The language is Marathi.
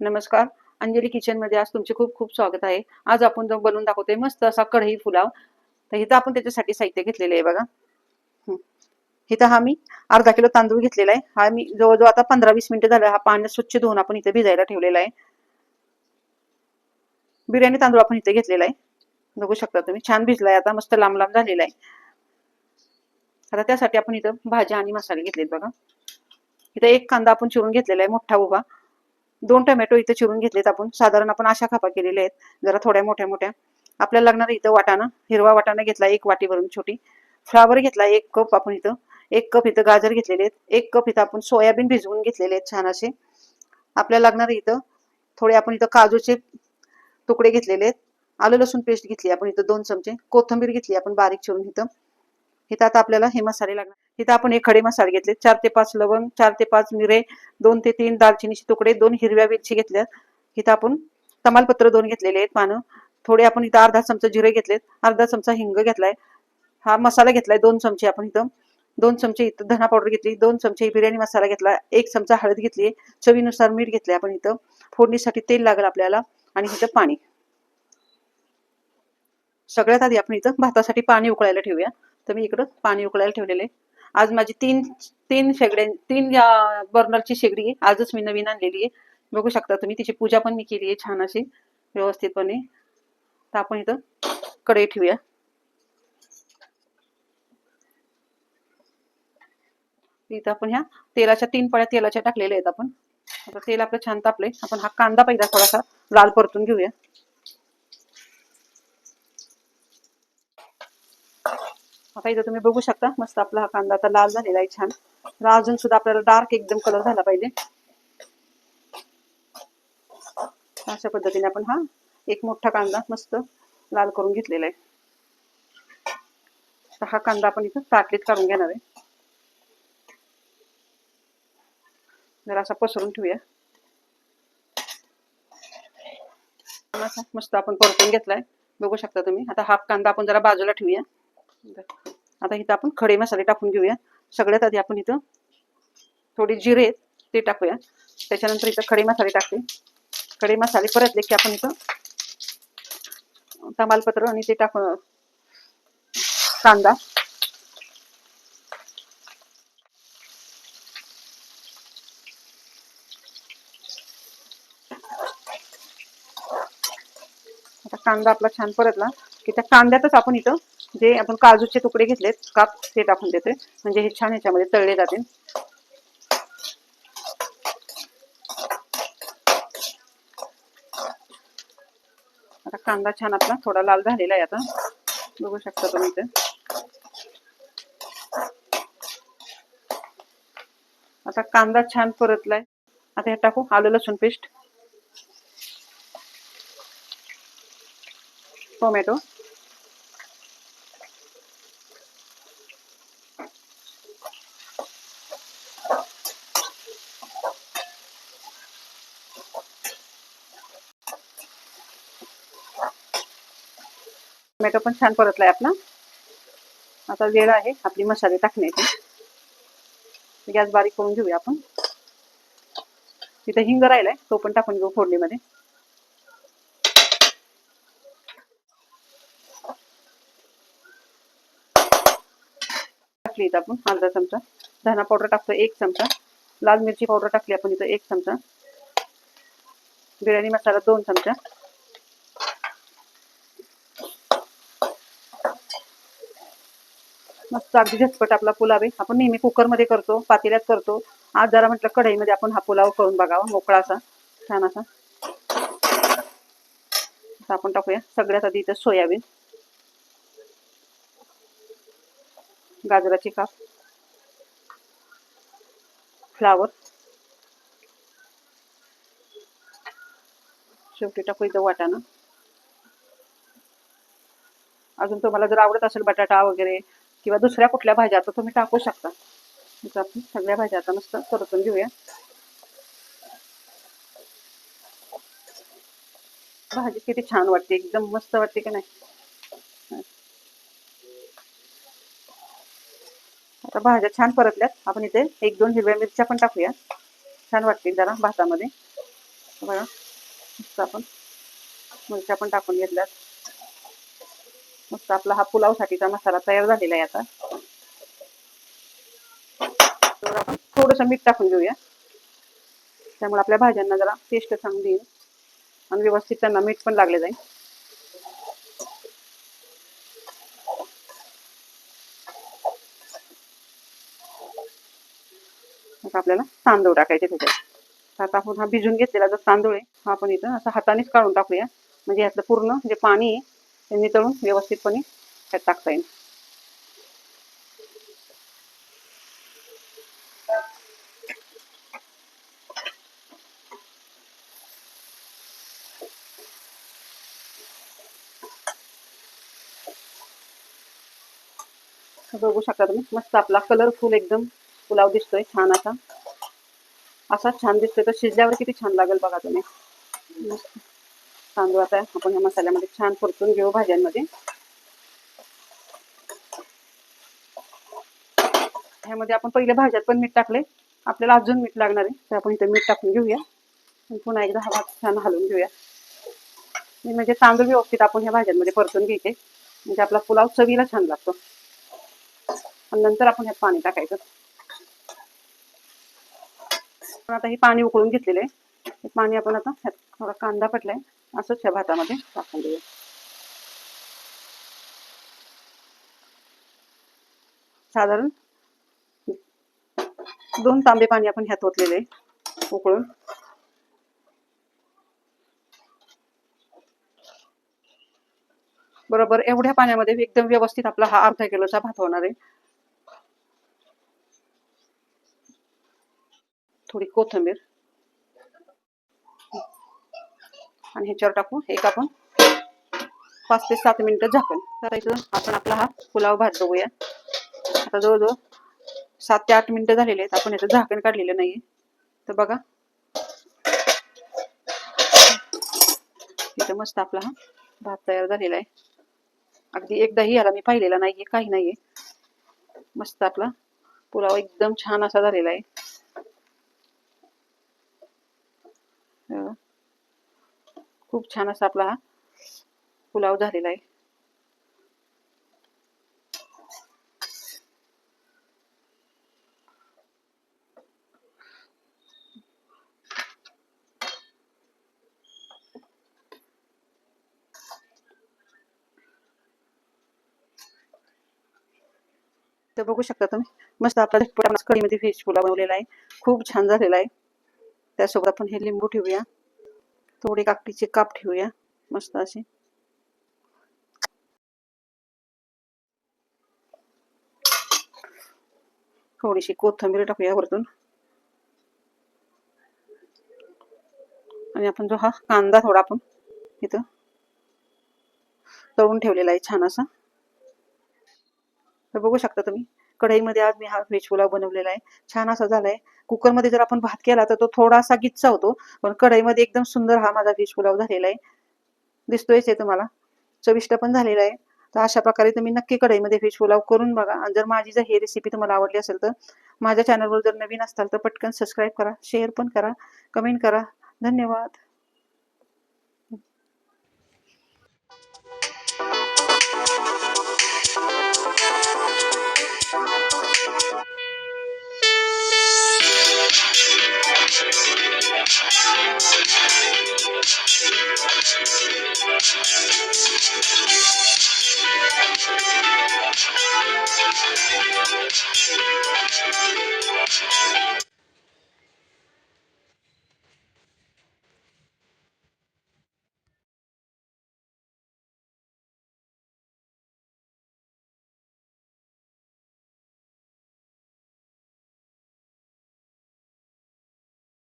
नमस्कार. अंजली किचनमध्ये आज तुमचे खूप खूप स्वागत आहे. आज आपण जो बनवून दाखवतोय मस्त असा कढई फुलाव तर इथं आपण त्याच्यासाठी साहित्य घेतलेले आहे बघा. इथं हा मी अर्धा किलो तांदूळ घेतलेला आहे. हा मी जवळजवळ आता पंधरा वीस मिनिटं झालं हा पाण्यात स्वच्छ धुवून आपण इथे भिजायला ठेवलेला आहे. बिर्याणी तांदूळ आपण इथे घेतलेला आहे. बघू शकता तुम्ही. छान भिजलाय आता. मस्त लांब लांब झालेला आहे. आता त्यासाठी आपण इथं भाज्या आणि मसाले घेतलेत बघा. इथं एक कांदा आपण चिरून घेतलेला आहे मोठा उभा दोन टोमॅटो इथं चिरून घेतलेत आपण. साधारण आपण अशा खापा केलेल्या आहेत जरा थोड्या मोठ्या मोठ्या. आपल्याला लागणार इथं वाटाणा हिरवा वाटाणा घेतला एक वाटीवरून छोटी. फ्लावर घेतला एक कप आपण इथं. एक कप इथं गाजर घेतलेले आहेत. एक कप इथं आपण सोयाबीन भिजवून घेतलेले आहेत छान असे. आपल्याला लागणार इथं थोडे आपण इथं काजूचे तुकडे घेतलेले आहेत. आलं लसूण पेस्ट घेतली आपण इथं दोन चमचे. कोथिंबीर घेतली आपण बारीक चिरून इथं. इथं आता आपल्याला हे मसाले लागणार. इथं आपण हे खडे मसाले घेतले. चार ते पाच लवंग चार ते पाच मिरे दोन ते तीन दालचिनीचे तुकडे दोन हिरव्या मिरची घेतल्या. इथं आपण तमालपत्र दोन घेतलेले आहेत पानं. थोडे आपण इथं अर्धा चमचा जिरे घेतलेत. अर्धा चमचा हिंग घेतलाय. हा मसाला घेतलाय दोन चमचे आपण इथं. दोन चमचे इथं धना पावडर घेतली. दोन चमचे बिर्याणी मसाला घेतला. एक चमचा हळद घेतली. चवीनुसार मीठ घेतले आपण इथं. फोडणीसाठी तेल लागलं आपल्याला. आणि इथं पाणी. सगळ्यात आधी आपण इथं भातासाठी पाणी उकळायला ठेवूया. तर मी इकडं पाणी उकळायला ठेवलेले आज माझी तीन तीन शेगड्या तीन बर्नरची शेगडी आहे. आजच मी नवीन आणलेली आहे. बघू शकता तुम्ही तिची पूजा पण मी केली आहे छान अशी व्यवस्थितपणे. तर आपण इथं कडे ठेवूया. इथं आपण ह्या तेलाच्या तीन पळ्या तेलाच्या टाकलेल्या आहेत आपण. आता तेल आपलं छान तापले आपण हा कांदा पहिला थोडासा लाल परतून घेऊया. आता इथं तुम्ही बघू शकता मस्त आपला हा कांदा आता लाल झालेला आहे छान. तर अजून सुद्धा आपल्याला डार्क एकदम कलर झाला पाहिजे. अशा पद्धतीने आपण हा एक मोठा कांदा मस्त लाल करून घेतलेला आहे. तर हा कांदा आपण इथं ताटलीत काढून घेणार आहे. जरा असा पसरून ठेवूया. मस्त आपण परतून घेतलाय. बघू शकता तुम्ही. आता हाफ कांदा आपण जरा बाजूला ठेवूया. आता इथं आपण खडे मसाले टाकून घेऊया. सगळ्यात आधी आपण इथं थोडे जिरे आहेत ते टाकूया. त्याच्यानंतर इथं खडे मसाले टाकते. खडे मसाले परतले की आपण इथं तमालपत्र आणि ते टाकू कांदा. आता कांदा आपला छान परतला की त्या कांद्यातच आपण इथं जे आपण काजूचे तुकडे घेतलेत काप ते टाकून देते म्हणजे हे छान ह्याच्यामध्ये तळले जातील. आता कांदा छान आपला थोडा लाल झालेला आहे आता. बघू शकता तुम्ही इथे. आता कांदा छान परतलाय. आता हे टाकू आलं लसूण पेस्ट. टोमॅटो. टोमॅटो पण छान परतलाय आपला. आता वेळ आहे आपली मसाले टाकण्याची. गॅस बारीक करून घेऊया आपण. तिथे हिंग राहिलाय तो पण टाकून घेऊ फोडणीमध्ये. टाकली इथं आपण अर्धा चमचा. धना पावडर टाकतो एक चमचा. लाल मिरची पावडर टाकली आपण इथं एक चमचा. बिर्याणी मसाला दोन चमचा. मस्त अगदी झटपट आपला पुलाव आहे. आपण नेहमी कुकरमध्ये करतो पातेल्यात करतो. आज जरा म्हटलं कढईमध्ये आपण हा पुलाव करून बघावा मोकळा असा छान असा. आपण टाकूया सगळ्यात आधी इथं सोयाबीन. गाजराची काप. फ्लावर. शेवटी टाकू इथं वाटाणा. अजून तुम्हाला जर आवडत असेल बटाटा वगैरे किंवा दुसऱ्या कुठल्या भाज्या आता तुम्ही टाकू शकता. आपण सगळ्या भाज्या आता नुसतं परतून घेऊया. भाजी किती छान वाटते एकदम मस्त वाटते की नाही? आता भाज्या छान परतल्यात. आपण इथे एक दोन हिरव्या मिरच्या पण टाकूया. छान वाटतील जरा भातामध्ये. बघा आपण मिरच्या पण टाकून घेतल्यात. मस्त आपला हा पुलावसाठीचा मसाला तयार झालेला आहे आता. तर आपण थोडस मीठ टाकून घेऊया. त्यामुळे आपल्या भाज्यांना जरा टेस्ट चांगली येईल. आणि व्यवस्थित त्यांना मीठ पण लागले जाईल. आता आपल्याला तांदूळ टाकायचे त्याच्यात. आता आपण हा भिजून घेतलेला जो तांदूळ आहे हा आपण इथं असं हातानेच काढून टाकूया. म्हणजे यातलं पूर्ण जे पाणी आहे ते नितळून व्यवस्थितपणे त्यात टाकता येईल बघू शकता तुम्ही. मस्त आपला कलरफुल एकदम पुलाव दिसतोय छान असा. असा छान दिसतोय. तर शिजल्यावर किती छान लागेल बघा तुम्ही. मस्त. तांदूळ आता. आपण या मसाल्यामध्ये छान परतून घेऊ भाज्यांमध्ये. ह्यामध्ये आपण पहिले भाज्यात पण मीठ टाकले आपल्याला अजून मीठ लागणार आहे तर आपण इथे मीठ टाकून घेऊया. पुन्हा एकदा हवा छान हलवून घेऊया. म्हणजे तांदूळ व्यवस्थित आपण ह्या भाज्यांमध्ये परतून घ्यायचे म्हणजे आपला पुलाव चवीला छान लागतो. आणि नंतर आपण ह्यात पाणी टाकायचं. पण आता हे पाणी उकळून घेतलेलं आहे. हे पाणी आपण आता ह्यात थोडा कांदा पटलाय असंच ह्या भातामध्ये टाकून देऊया साधारण दोन तांबे पाणी आपण ह्यात ओतलेले उकळून. बरोबर एवढ्या पाण्यामध्ये एकदम व्यवस्थित आपला हा अर्धा किलोचा भात होणार आहे. थोडी कोथिंबीर. आणि ह्याच्यावर टाकू. एक आपण पाच ते सात मिनिटं झाकण करायचं आपण आपला हा पुलाव भात बघूया. आता जवळजवळ सात ते आठ मिनिटं झालेले आहेत. आपण याचं झाकण काढलेलं नाहीये. तर बघा. इथं मस्त आपला हा भात तयार झालेला आहे. अगदी एकदाही याला मी पाहिलेला नाहीये काही नाहीये. मस्त आपला पुलाव एकदम छान असा झालेला आहे. खूप छान असा आपला हा पुलाव झालेला आहे. तर बघू शकता तुम्ही मस्त आपला कढीमध्ये व्हेज पुलाव बनवलेला आहे. खूप छान झालेला आहे. त्यासोबत आपण हे लिंबू ठेवूया. थोडी काकडीचे काप ठेवूया मस्त असे थोडीशी कोथंबीर टाकूया वरतून. आणि आपण जो हा कांदा थोडा आपण इथं तळून ठेवलेला आहे छान असा. तर बघू शकता तुम्ही कढईमध्ये आज मी हा व्हेज पुलाव बनवलेला आहे. छान असा झालाय. कुकरमध्ये जर आपण भात केला तर तो थोडासा गिच्चा होतो पण कढईमध्ये एकदम सुंदर हा माझा फिश पुलाव झालेला आहे. दिसतोयच आहे तुम्हाला? चविष्ट पण झालेला आहे. तर अशा प्रकारे तुम्ही नक्की कढईमध्ये फिश पुलाव करून बघा. आणि जर माझी जर ही रेसिपी तुम्हाला आवडली असेल तर माझ्या चॅनलवर जर नवीन असाल तर पटकन सबस्क्राईब करा शेअर पण करा कमेंट करा. धन्यवाद. Thank you.